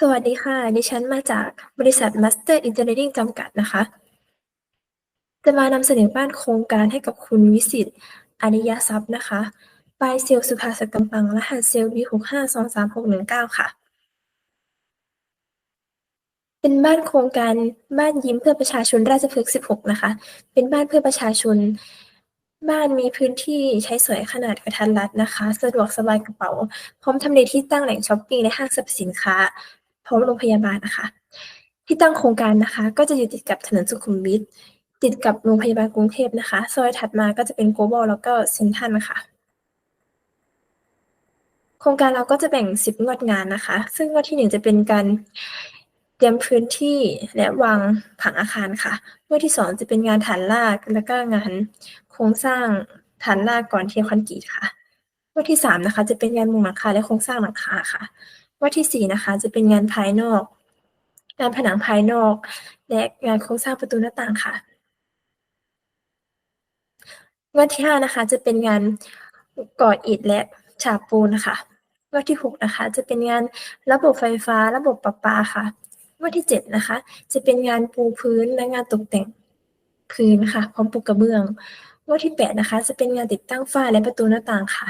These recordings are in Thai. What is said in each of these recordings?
สวัสดีค่ะ ดิฉันมาจากบริษัท Master Engineering จำกัดนะคะ จะมานำเสนอบ้านโครงการให้กับคุณวิสิตอริยทรัพย์นะคะปลายเซลล์สุภาสกำปัง รหัสเซลล์ B6523619 ค่ะ เป็นบ้านโครงการบ้านยิ้มเพื่อประชาชนราชพฤกษ์16 นะคะ เป็นบ้านเพื่อประชาชน บ้านมีพื้นที่ใช้สอยขนาดกระทัดรัดนะคะ สะดวกสบายกระเป๋า พร้อมทำเลที่ตั้งแหล่งช็อปปิ้งและห้างสรรพสินค้า พร้อมโรงพยาบาลนะคะ ที่ตั้งโครงการนะคะ ก็จะอยู่ติดกับถนนสุขุมวิทติดกับโรงพยาบาลกรุงเทพนะคะ ซอยถัดมาก็จะเป็น Global แล้วก็เซ็นทรัลค่ะ โครงการเราก็จะแบ่ง 10 งวดงานนะคะ ซึ่งงวดที่ 1 จะเป็นการ เตรียมพื้นที่และวางผังอาคารค่ะงวดที่2จะเป็นงานฐานรากแล้วก็งานโครงสร้างฐานรากก่อนเทคอนกรีตค่ะงวดที่3นะคะจะเป็นงานมุงหลังคาและโครงสร้างหลังคาค่ะงวดที่4นะคะจะเป็นงานภายนอก งานผนังภายนอก และงานโครงสร้างประตูหน้าต่างค่ะงวดที่5นะคะจะเป็นงานก่ออิฐและฉาบปูนค่ะงวดที่6นะคะจะเป็นงานระบบไฟฟ้า ระบบประปาค่ะ วดที่7นะคะ จะเป็นงานปูพื้นและงานตกแต่งพื้นค่ะ พร้อมปูกระเบื้องงวดที่8นะคะ จะเป็นงานติดตั้งฝ้าและประตูหน้าต่างค่ะ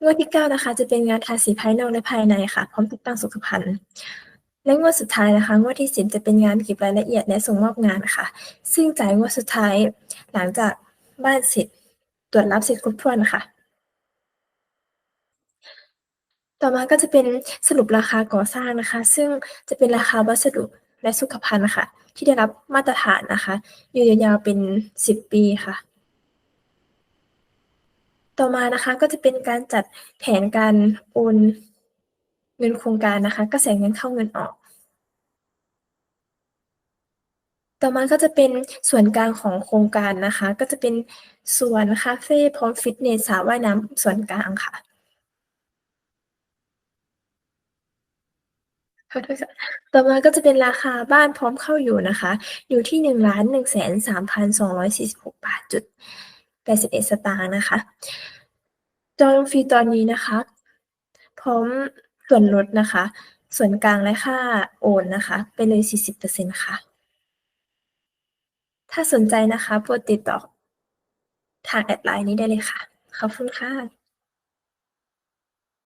งวดที่9นะคะ จะเป็นงานทาสีภายนอกและภายในค่ะ พร้อมติดตั้งสุขภัณฑ์และงวดสุดท้ายนะคะงวดที่ 10 จะเป็นงานเก็บรายละเอียดและส่งมอบงานค่ะ ซึ่งจ่ายงวดสุดท้ายหลังจากบ้านเสร็จตรวจรับเสร็จครบถ้วนค่ะ ต่อมาก็จะเป็นสรุปราคาก่อสร้างนะคะ ซึ่งจะเป็นราคาวัสดุและสุขภัณฑ์ค่ะที่ได้รับมาตรฐานนะคะอยู่ยาวๆเป็น 10 ปีค่ะ ต่อมานะคะก็จะเป็นการจัดแผนการโอนเงินโครงการนะคะกระแสเงินเข้าเงินออก ต่อมาก็จะเป็นส่วนกลางของโครงการนะคะ ก็จะเป็นสวนคาเฟ่พร้อมฟิตเนสสระว่ายน้ำส่วนกลางค่ะ ขอโทษค่ะ ต่อมาก็จะเป็นราคาบ้านพร้อมเข้าอยู่นะคะ อยู่ที่1,113,246บหกบาทจุด81สตางค์นะคะจองฟรีตอนนี้นะคะ พร้อมส่วนลดนะคะ ส่วนกลางและค่าโอนนะคะ ไปเลย 40%ค่ะ ถ้าสนใจนะคะโปรดติดต่อทางแอดไลน์นี้ได้เลยค่ะ ขอบคุณค่ะ